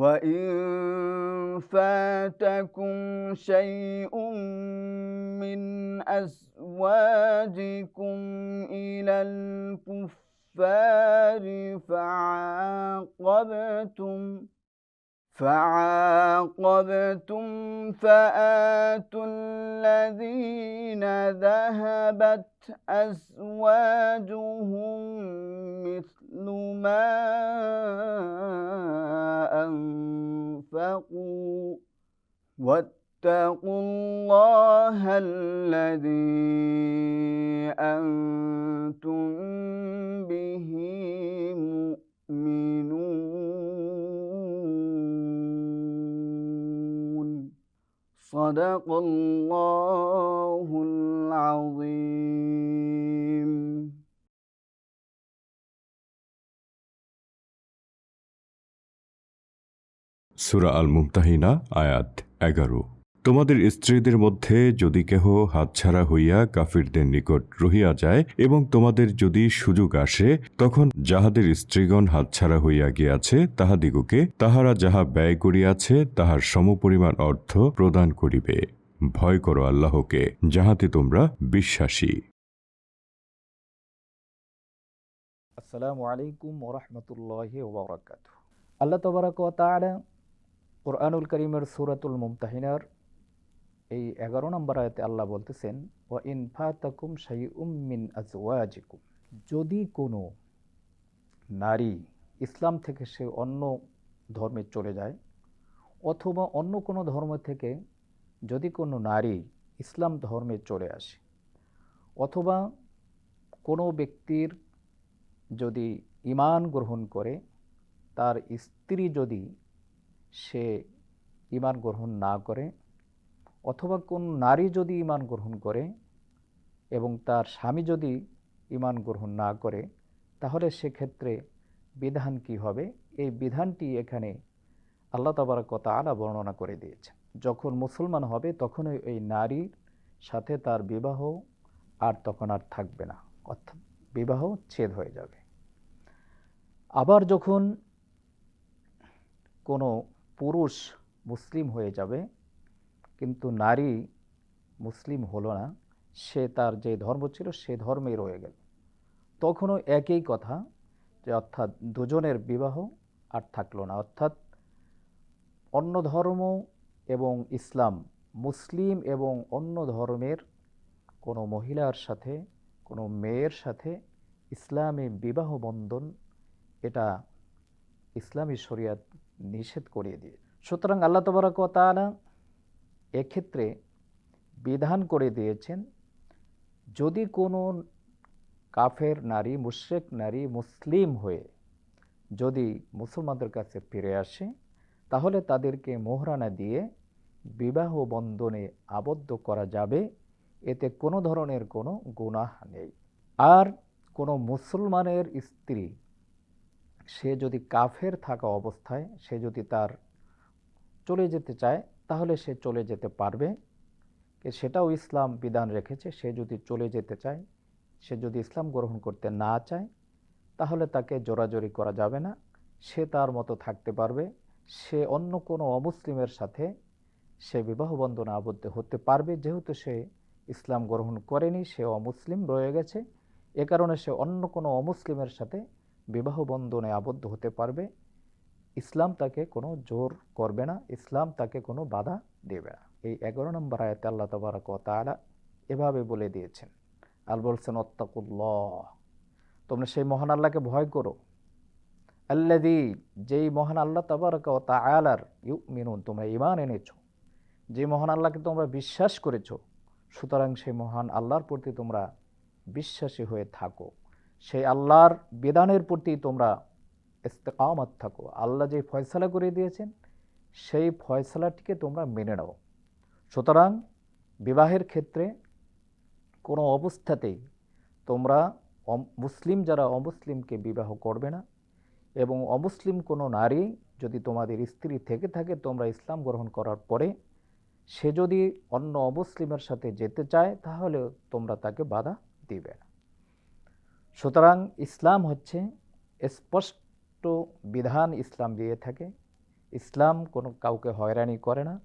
وإن فاتكم شيء من أزواجكم إلى الكفار فعاقبتم فعاقبتم فآتوا الذين ذهبت أزواجهم مثل ما أنفقوا واتقوا الله الذي أنتم به صدق الله العظيم সুরা আল মুমতাহিনা আয়াত এগারো তোমাদের স্ত্রীদের মধ্যে যদি কেহ হাতছাড়া হইয়া কাফিরদের নিকট রহিয়া যায় এবং তোমাদের যদি সুযোগ আসে, তখন যাহাদের স্ত্রীগণ হাতছাড়া হইয়া গিয়াছে তাহাদিগকে, তাহারা যাহা ব্যয় করিয়াছে তাহার সমপরিমাণ অর্থ প্রদান করিবে। ভয় করো আল্লাহকে, যাহাতে তোমরা বিশ্বাসী। আসসালামু আলাইকুম ওরহমতুল্লাহ ওবরাকাত আল্লাহ তবরাক তাআলা কোরআনুল করিমের সুরাতুল মুমতাহিনার এই এগারো নম্বর আয়াতে আল্লাহ বলতেছেন ও ইনফাতাকুম শাই মিন আজওয়াজিকুম। যদি কোনো নারী ইসলাম থেকে সে অন্য ধর্মে চলে যায়, অথবা অন্য কোনো ধর্ম থেকে যদি কোনো নারী ইসলাম ধর্মে চলে আসে, অথবা কোনো ব্যক্তির যদি ইমান গ্রহণ করে, তার স্ত্রী যদি সে ইমান গ্রহণ না করে অথবা কোন নারী যদি ইমান গ্রহণ করে এবং তার স্বামী যদি ইমান গ্রহণ না করে, তাহলে সেক্ষেত্রে বিধান কি হবে? এই বিধানটি এখানে আল্লাহ কথা আলা বর্ণনা করে দিয়েছে যখন মুসলমান হবে, তখনই এই নারীর সাথে তার বিবাহ আর তখন আর থাকবে না, অর্থাৎ বিবাহ ছেদ হয়ে যাবে। আবার যখন কোনো পুরুষ মুসলিম হয়ে যাবে কিন্তু নারী মুসলিম হলো না, সে তার যে ধর্ম ছিল সে ধর্মেই রয়ে গেল। তখনও একই কথা যে অর্থাৎ দুজনের বিবাহ আর থাকল না। অর্থাৎ অন্য ধর্ম এবং ইসলাম মুসলিম এবং অন্য ধর্মের কোনো মহিলার সাথে, কোনো মেয়ের সাথে ইসলামী বিবাহ বন্ধন এটা ইসলামী শরিয়াত নিষেধ করিয়ে দিয়ে। সুতরাং আল্লাহ তবরাক তাআলা এক্ষেত্রে বিধান করে দিয়েছেন, যদি কোনো কাফের নারী, মুশ্রেক নারী, মুসলিম হয়ে যদি মুসলমানদের কাছে ফিরে আসে, তাহলে তাদেরকে মোহরানা দিয়ে বিবাহ বন্ধনে আবদ্ধ করা যাবে। এতে কোনো ধরনের কোনো গুনাহ নেই। আর কোনো মুসলমানের স্ত্রী, সে যদি কাফের থাকা অবস্থায়, সে যদি তার চলে যেতে চায় তাহলে সে চলে যেতে পারবে। সেটাও ইসলাম বিধান রেখেছে, সে যদি চলে যেতে চায়, সে যদি ইসলাম গ্রহণ করতে না চায়, তাহলে তাকে জোরাজোরি করা যাবে না। সে তার মতো থাকতে পারবে। সে অন্য কোনো অমুসলিমের সাথে সে বিবাহ বন্ধনে আবদ্ধ হতে পারবে। যেহেতু সে ইসলাম গ্রহণ করেনি, সে অমুসলিম রয়ে গেছে। এ কারণে সে অন্য কোনো অমুসলিমের সাথে বিবাহ বন্ধনে আবদ্ধ হতে পারবে। ইসলাম তাকে কোনো জোর করবে না, ইসলাম তাকে কোনো বাধা দেবে না। এই এগারো নম্বর আয়াতে আল্লাহ তবারক তালা এভাবে বলে দিয়েছেন, আল বলছেন অত্তাকুল্লাহ তোমরা সেই মহান আল্লাহকে ভয় করো। আল্লাদি যেই মহান আল্লাহ তবারক তালার ইউ মিনুন তোমরা ইমান এনেছো। যে মহান আল্লাহকে তোমরা বিশ্বাস করেছ, সুতরাং সেই মহান আল্লাহর প্রতি তোমরা বিশ্বাসী হয়ে থাকো। সেই আল্লাহর বিধানের প্রতি তোমরা ইস্তেকামত থাকো আল্লাহ যে ফয়সালা করে দিয়েছেন, সেই ফয়সালাটিকে তোমরা মেনে নাও। সুতরাং বিবাহের ক্ষেত্রে কোনো অবস্থাতেই তোমরা মুসলিম যারা অমুসলিমকে বিবাহ করবে না এবং অমুসলিম কোনো নারী যদি তোমাদের স্ত্রী থেকে থাকে, তোমরা ইসলাম গ্রহণ করার পরে সে যদি অন্য অমুসলিমের সাথে যেতে চায়, তাহলে তোমরা তাকে বাধা দিবে না। সুতরাং ইসলাম হচ্ছে স্পষ্ট বিধান ইসলাম দিয়ে থাকে। ইসলাম কোনো কাউকে হয়রানি করে না।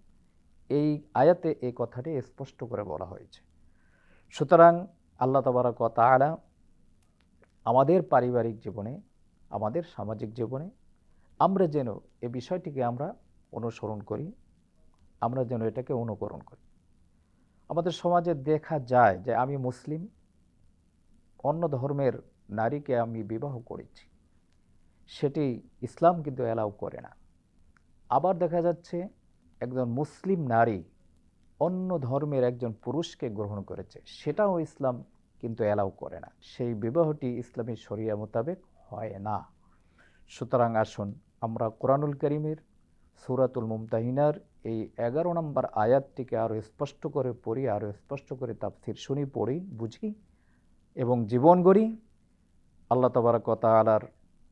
এই আয়াতে এই কথাটি স্পষ্ট করে বলা হয়েছে। সুতরাং আল্লাহ তবারক তাআলা আমাদের পারিবারিক জীবনে, আমাদের সামাজিক জীবনে, আমরা যেন এ বিষয়টিকে আমরা অনুসরণ করি, আমরা যেন এটাকে অনুকরণ করি। আমাদের সমাজে দেখা যায় যে আমি মুসলিম, অন্য ধর্মের নারীকে আমি বিবাহ করেছি। সেটি ইসলাম কিন্তু অ্যালাউ করে না। আবার দেখা যাচ্ছে একজন মুসলিম নারী অন্য ধর্মের একজন পুরুষকে গ্রহণ করেছে, সেটাও ইসলাম কিন্তু অ্যালাউ করে না। সেই বিবাহটি ইসলামী শরিয়া মোতাবেক হয় না। সুতরাং আসুন আমরা কোরআনুল করিমের সুরাতুল মুমতাহিনার এই এগারো নম্বর আয়াতটিকে আরও স্পষ্ট করে পড়ি, আরও স্পষ্ট করে তাফসির শুনি, পড়ি, বুঝি এবং জীবন গড়ি। আল্লাহ তবারক তালার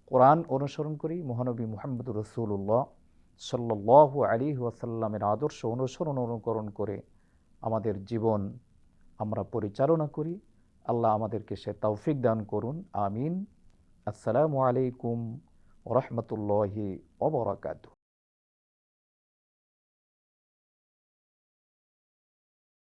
কোরআন অনুসরণ করি, মহানবী মোহাম্মদ রসুল্লাহ সাল্লাহ আলী ওয়াসাল্লামের আদর্শ অনুসরণ অনুকরণ করে আমাদের জীবন আমরা পরিচালনা করি। আল্লাহ আমাদেরকে সে তৌফিক দান করুন। আমিন। আসসালামু আলাইকুম রহমতুল্লাহি ওবরাকাতু